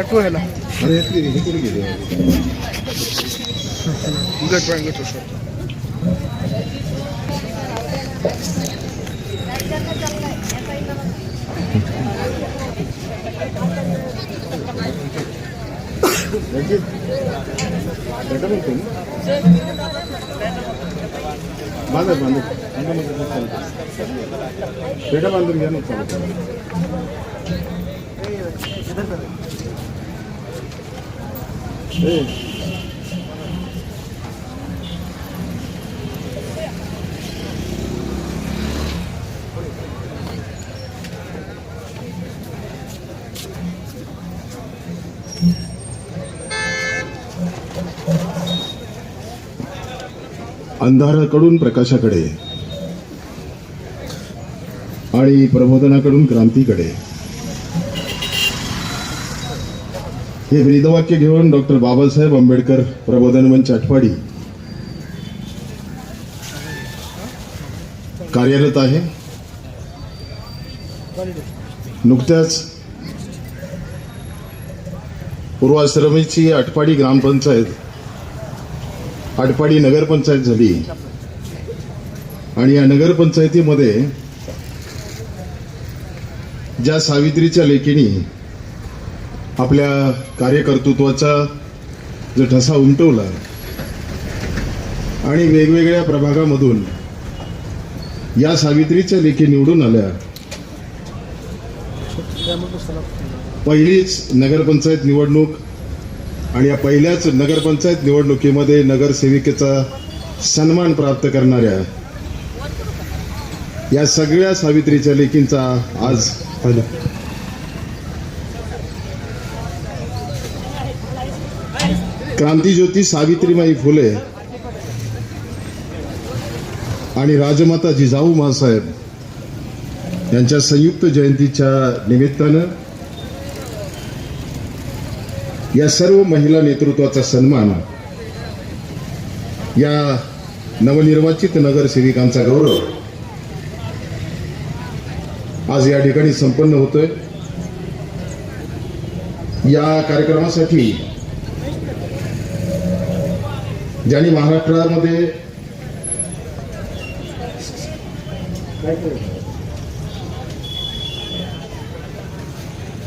একটু হেলা দেখবেন গেছো সব Thank you. हे हे कुठे गेले गट पॉईंट गट शॉट रणजित, बेटा बोलतो ना? बांधा बांधा बांधा म्हणजे चालतं. पेटा बांधून घ्या ना चालतं. ए, अंधाराकडून प्रकाशाकडे आणि प्रबोधनाकडून क्रांतीकडे. हे ब्रीदवाक्य घेऊन डॉक्टर बाबासाहेब आंबेडकर प्रबोधन मंच आठवाडी कार्यरत आहे. नुकत्याच पूर्वाश्रमीची अटपाडी ग्रामपंचायत आटपाडी नगरपंचायत झाली. आणि या नगरपंचायतीमध्ये ज्या सावित्रीच्या लेखीनी आपल्या कार्यकर्तृत्वाचा जो ठसा उमटवला आणि वेगवेगळ्या प्रभागामधून या सावित्रीच्या लेखी निवडून आल्या. पहिलीच नगरपंचायत निवडणूक आणि या पहिल्याच नगरपंचायत निवडणुकीमध्ये नगरसेविकेचा सन्मान प्राप्त करणाऱ्या या सगळ्या सावित्रीच्या लेखींचा आज क्रांतीज्योती सावित्रीमाई फुले आणि राजमाता जिजाऊ मासाहेब यांच्या संयुक्त जयंतीच्या निमित्तानं या सर्व महिला नेतृत्वाचा सन्मान या नवनिर्वाचित नगरसेविकांचा गौरव आज या ठिकाणी संपन्न होतोय. या कार्यक्रमासाठी ज्यांनी महाराष्ट्रामध्ये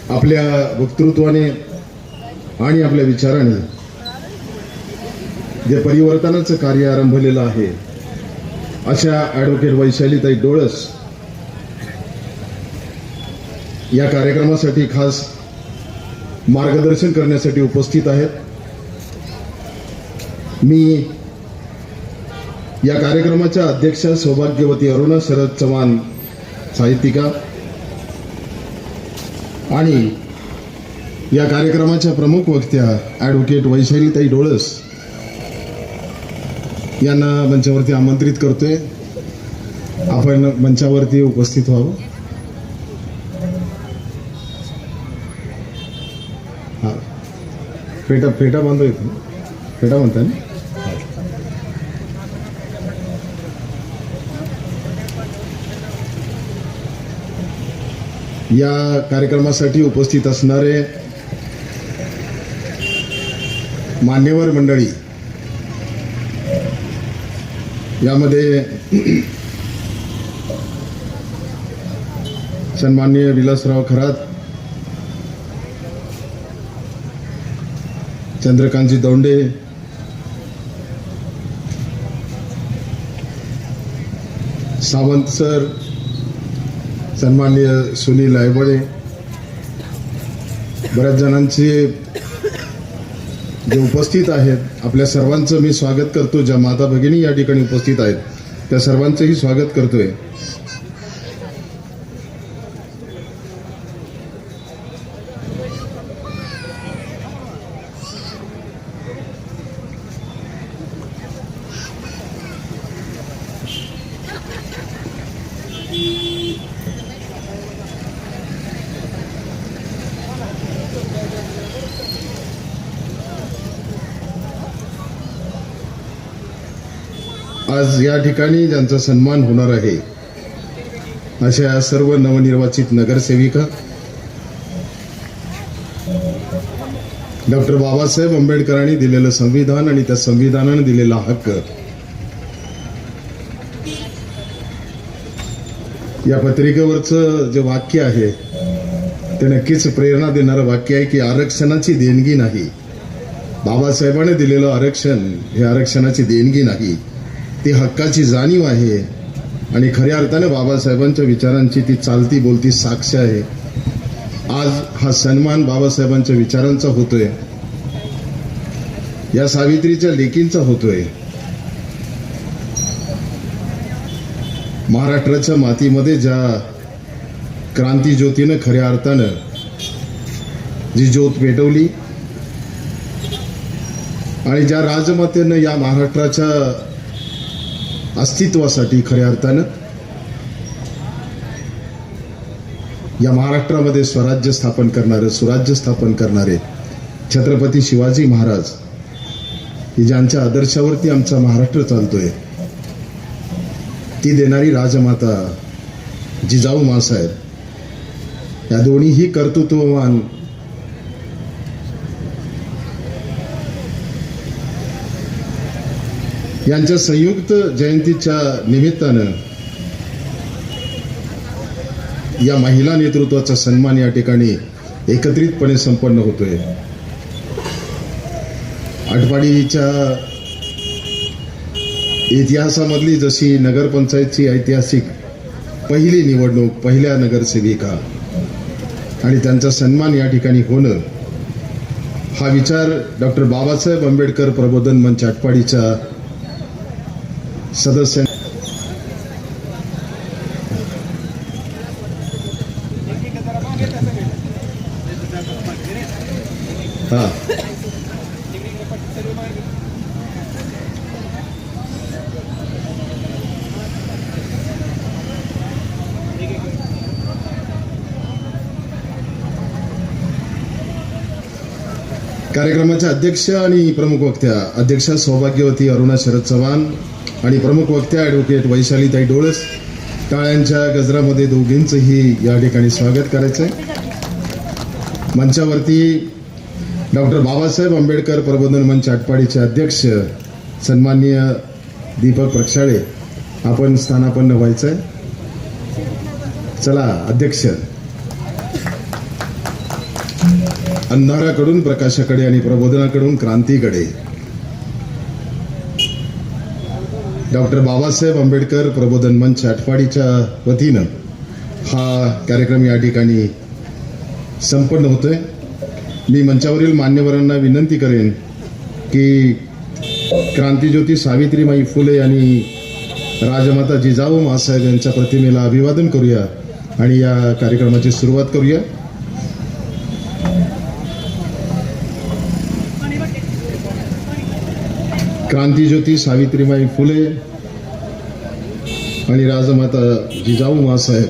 आपल्या वक्तृत्वाने आणि आपल्या विचाराने जे परिवर्तनाचं कार्य आरंभलेलं आहे अशा ॲडव्होकेट वैशालीताई डोळस या कार्यक्रमासाठी खास मार्गदर्शन करण्यासाठी उपस्थित आहेत. मी या कार्यक्रमाच्या अध्यक्षा सौभाग्यवती अरुणा शरद चव्हाण साहित्यिका आणि या कार्यक्रमाच्या प्रमुख वक्त्या ॲडव्होकेट वैशालीताई डोळस यांना मंचावरती आमंत्रित करतोय. आपण मंचावरती उपस्थित व्हावं. हा. फेटा फेटा बांधतो येतो फेटा म्हणता ना? या कार्यक्रमासाठी उपस्थित असणारे मान्यवर मंडळी यामध्ये सन्माननीय विलासराव खरात चंद्रकांतजी दौंडे सावंत सर सन्माननीय सुनील आयबळे बऱ्याच जणांचे जे उपस्थित आहेत आपल्या सर्वांचं मी स्वागत करतो. ज्या माता भगिनी या ठिकाणी उपस्थित आहेत त्या सर्वांचंही स्वागत करतोय. आज या ठिकाणी ज्यांचा सन्मान होणार आहे अशा या सर्व नवनिर्वाचित नगरसेविका डॉक्टर बाबासाहेब आंबेडकरांनी दिलेलं संविधान आणि त्या संविधानाने दिलेला हक्क या पत्रिकेवरचं जे वाक्य आहे ते नक्कीच प्रेरणा देणारं वाक्य आहे की आरक्षणाची देणगी नाही. बाबासाहेबांनी दिलेलं आरक्षण हे आरक्षणाची देणगी नाही. ती हक्काची जाणीव आहे. आणि खऱ्या अर्थाने बाबासाहेबांच्या विचारांची ती चालती बोलती साक्ष आहे. आज हा सन्मान बाबासाहेबांच्या विचारांचा होतोय. या सावित्रीच्या लेकींचा होतोय. महाराष्ट्राच्या मातीमध्ये ज्या क्रांती ज्योतीनं खऱ्या अर्थानं जी ज्योत पेटवली आणि ज्या राजमातेनं या महाराष्ट्राच्या अस्तित्वासाठी खऱ्या अर्थानं या महाराष्ट्रामध्ये स्वराज्य स्थापन करणारे सुराज्य स्थापन करणारे छत्रपती शिवाजी महाराज की ज्यांच्या आदर्शावरती आमचा महाराष्ट्र चालतोय ती देणारी राजमाता जिजाऊ मासाहेब या दोन्हीही कर्तृत्ववान यांच्या संयुक्त जयंतीच्या निमित्तानं या महिला नेतृत्वाचा सन्मान या ठिकाणी एकत्रितपणे संपन्न होतोय. आटपाडीच्या इतिहासामधली जशी नगरपंचायतची ऐतिहासिक पहिली निवडणूक पहिल्या नगरसेविका आणि त्यांचा सन्मान या ठिकाणी होणं हा विचार डॉक्टर बाबासाहेब आंबेडकर प्रबोधन मंच आटपाडीच्या सदस्य हा. कार्यक्रमाच्या अध्यक्ष आणि प्रमुख वक्त्या अध्यक्षा सौभाग्यवती अरुणा शरद चव्हाण आणि प्रमुख वक्त्या ॲडव्होकेट वैशालीताई डोळस टाळ्यांच्या गजरामध्ये दोघींचंही या ठिकाणी स्वागत करायचं आहे मंचावरती डॉक्टर बाबासाहेब आंबेडकर प्रबोधन मंच आटपाडीचे अध्यक्ष सन्माननीय दीपक प्रक्षाळे आपण स्थानापन्न व्हायचं आहे चला अध्यक्ष. अंधाराकडून प्रकाशाकडे आणि प्रबोधनाकडून क्रांतीकडे. डॉक्टर बाबासाहेब आंबेडकर प्रबोधन मंच आटपाडीच्या वतीनं हा कार्यक्रम या ठिकाणी संपन्न होतोय. मी मंचावरील मान्यवरांना विनंती करेन की क्रांतीज्योती सावित्रीबाई फुले आणि राजमाता जिजाऊ महासाहेब यांच्या प्रतिमेला अभिवादन करूया आणि या कार्यक्रमाची सुरुवात करूया. क्रांतीज्योती सावित्रीबाई फुले आणि राजमाता जिजाऊ मासाहेब.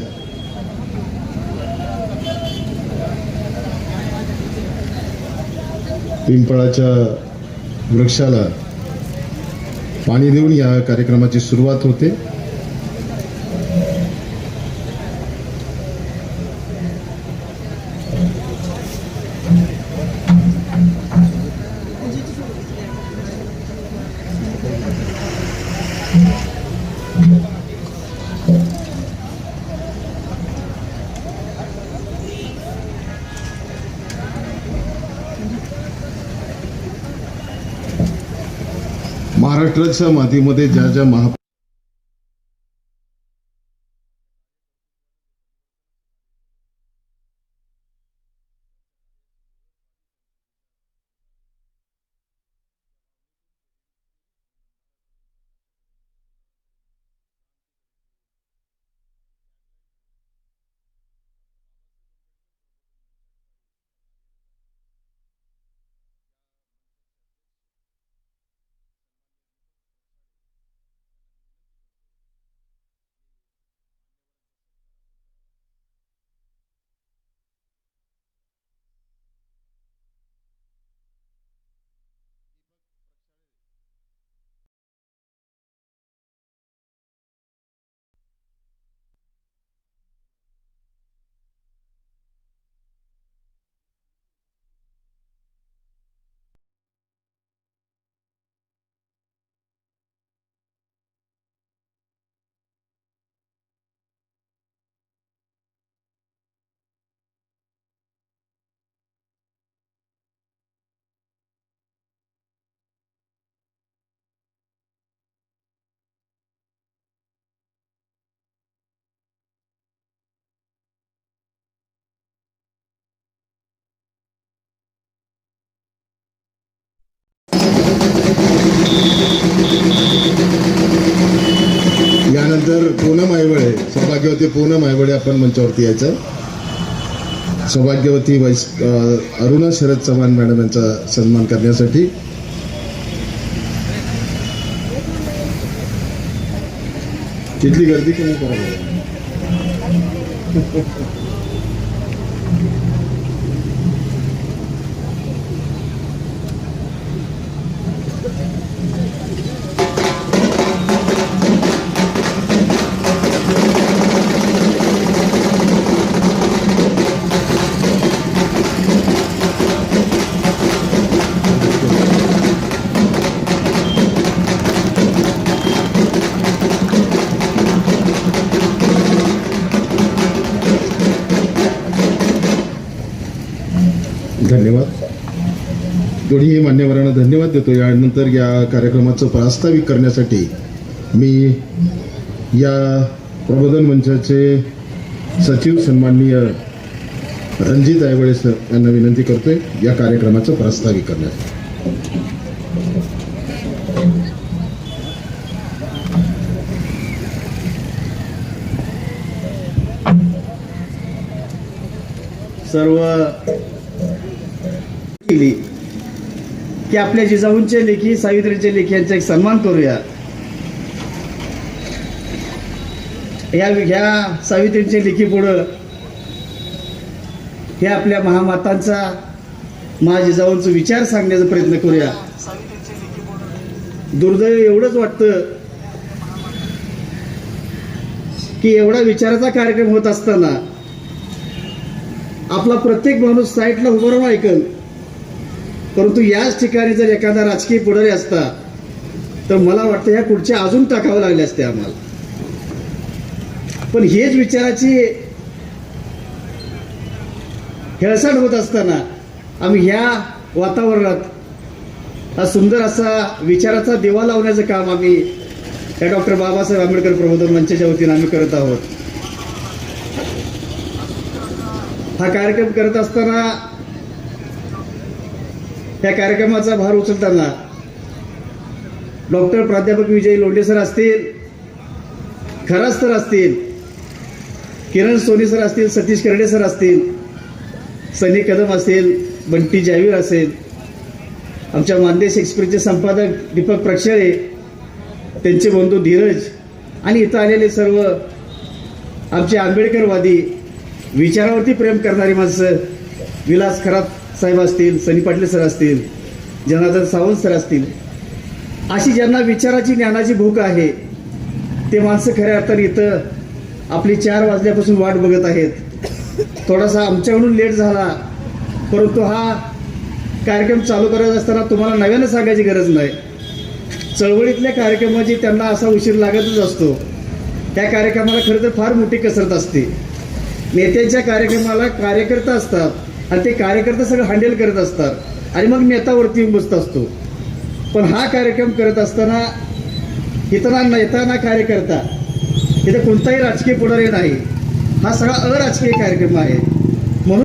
पिंपळाच्या वृक्षाला पाणी देऊन या कार्यक्रमाची सुरुवात होते. महाराष्ट्राच्या मातीमध्ये ज्या ज्या महा यानंतर पूनम आयवळे सौभाग्यवती पूनम आयवळे आपण मंचावरती यायचं. सौभाग्यवती वैस अरुणा शरद चव्हाण मॅडम यांचा सन्मान करण्यासाठी. तिथली गर्दी कमी करावी धन्यवाद. दोन्ही मान्यवरांना धन्यवाद देतो. यानंतर या कार्यक्रमाचं प्रास्ताविक करण्यासाठी मी या प्रबोधन मंचाचे सचिव सन्माननीय रणजित आयवळे सर यांना विनंती करतोय या कार्यक्रमाचं प्रास्ताविक करण्यासाठी. सर्व केली की आपल्या जिजाऊंचे लेखी सावित्रीचे लेखी यांचा एक सन्मान करूया. या ह्या सावित्रीच्या लेखी पुढं हे आपल्या महामातांचा महाजिजाऊंचा विचार सांगण्याचा प्रयत्न करूया. दुर्दैव एवढंच वाटतं की एवढा विचाराचा कार्यक्रम होत असताना आपला प्रत्येक माणूस साईटला उभं राहून ऐकल परंतु याच ठिकाणी जर एखादा राजकीय पुढारी असता तर मला वाटतं ह्या पुढच्या अजून टाकावं लागले असते आम्हाला. पण हेच विचाराची हेळसांड होत असताना आम्ही ह्या वातावरणात हा सुंदर असा विचाराचा दिवा लावण्याचं काम आम्ही या डॉक्टर बाबासाहेब आंबेडकर प्रबोधन मंचाच्या वतीनं आम्ही करत आहोत. हा कार्यक्रम करत असताना या कार्यक्रमाचा भार उचलताना डॉक्टर प्राध्यापक विजय लोंढे सर असतील खरास सर असतील किरण सोनी सर असतील सतीश करडे सर असतील सनी कदम असेल बंटी जावीर असेल आमच्या मानदेश एक्सप्रेसचे संपादक दीपक प्रक्षळे त्यांचे बंधू धीरज आणि इथं आलेले सर्व आमचे आंबेडकरवादी विचारावरती प्रेम करणारी माणसं विलास खरात साहेब असतील सनी पाटले सर असतील जनार्दन सावंत सर असतील अशी ज्यांना विचाराची ज्ञानाची भूक आहे ते माणसं खऱ्या अर्थाने इथं आपली चार वाजल्यापासून वाट बघत आहेत. थोडासा आमच्याकडून लेट झाला परंतु हा कार्यक्रम चालू करत असताना तुम्हाला नव्यानं सांगायची गरज नाही. चळवळीतल्या कार्यक्रमाची त्यांना असा उशीर लागतच असतो. त्या कार्यक्रमाला खरं तर फार मोठी कसरत असते. नेत्यांच्या कार्यक्रमाला कार्यकर्ता असतात. आणि ते कार्यकर्ता सगळं हँडल करत असतात. आणि मग नेतावरती येऊन बसत असतो. पण हा कार्यक्रम करत असताना इथं ना नेता ना कार्यकर्ता इथं कोणताही राजकीय पुढारी नाही. हा सगळा अराजकीय कार्यक्रम आहे.